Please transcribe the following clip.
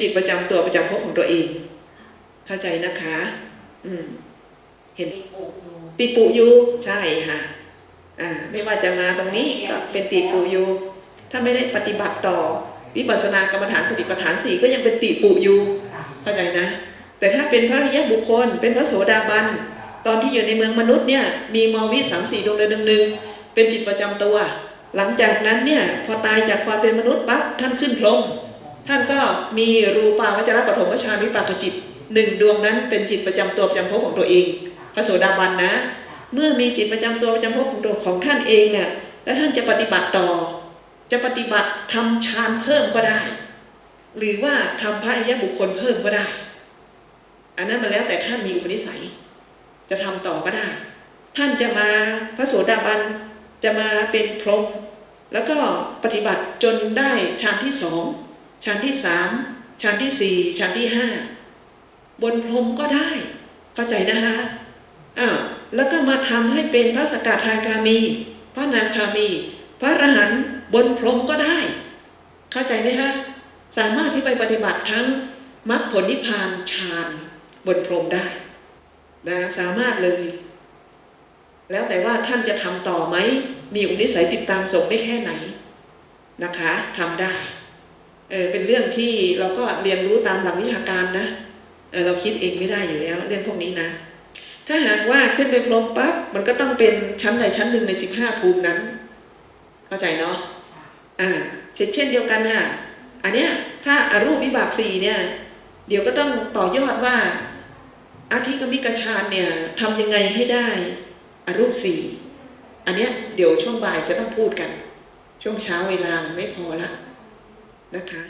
จิตประจำตัวประจำภพของตัวเอง เข้าใจนะคะ อืม เห็นติดปุอยู่ติปุยูใช่ค่ะ อ่า ไม่ว่าจะมาตรงนี้ก็เป็นติปุยูถ้าไม่ได้ปฏิบัติต่อวิปัสสนากรรมฐานสติปัฏฐานสี่ก็ยังเป็นติปุยูค่ะเข้าใจนะ แต่ถ้าเป็นพระอริยบุคคล เป็นพระโสดาบันตอนที่อยู่ในเมืองมนุษย์เนี่ย มีมวิสามสี่ดวงเดือนหนึ่งๆเป็นจิตประจำตัว หลังจากนั้นเนี่ย พอตายจากความเป็นมนุษย์ปั๊บท่านขึ้นพรหม ท่านก็มีรูปาวจรปฐมฌานวิปากจิตหนึ่งดวงนั้นเป็นจิตประจำตัวประจำภพของตัวเองพระโสดาบันนะ เมื่อมีจิตประจำตัวประจำภพของตัวของท่านเองเนี่ยแล้วท่านจะปฏิบัติต่อ จะปฏิบัติทำฌานเพิ่มก็ได้ หรือว่าทำพระอริยบุคคลเพิ่มก็ได้ อันนั้นมันแล้วแต่ท่านมีอุปนิสัย จะทำต่อก็ได้ ท่านจะมาพระโสดาบันจะมาเป็นพรหมแล้วก็ปฏิบัติจนได้ฌานที่สอง ฌานที่สามฌานที่สี่ฌานที่ห้าบนพรมก็ได้ เข้าใจนะคะอ้าวแล้วก็มาทำให้เป็นพระสกทาคามี พระนาคามี พระอรหันต์บนพรมก็ได้ เข้าใจไหมคะสามารถที่ไปปฏิบัติทั้งมรรคผลนิพพานฌานบนพรมได้นะสามารถเลย แล้วแต่ว่าท่านจะทำต่อไหม มีอุปนิสัยติดตามส่งได้แค่ไหนนะคะทำได้ เออเป็นเรื่องที่เราก็เรียนรู้ตามหลักวิชาการนะเออเราคิดเองไม่ได้อยู่แล้ว เรื่องพวกนี้นะ ถ้าหากว่าขึ้นไปพรมปั๊บมันก็ต้องเป็นชั้นใดชั้นหนึ่งในสิบห้าภูมินั้น เข้าใจเนาะอ่าเช่นเช่นเดียวกันค่ะอันเนี้ยถ้าอารูปวิบากสี่เนี่ย เดี๋ยวก็ต้องต่อยอดว่าอาทิกมิกฌานเนี่ยทำยังไงให้ได้อรูปสี่อันเนี้ยเดี๋ยวช่วงบ่ายจะต้องพูดกัน ช่วงเช้าเวลาไม่พอละ นะคะ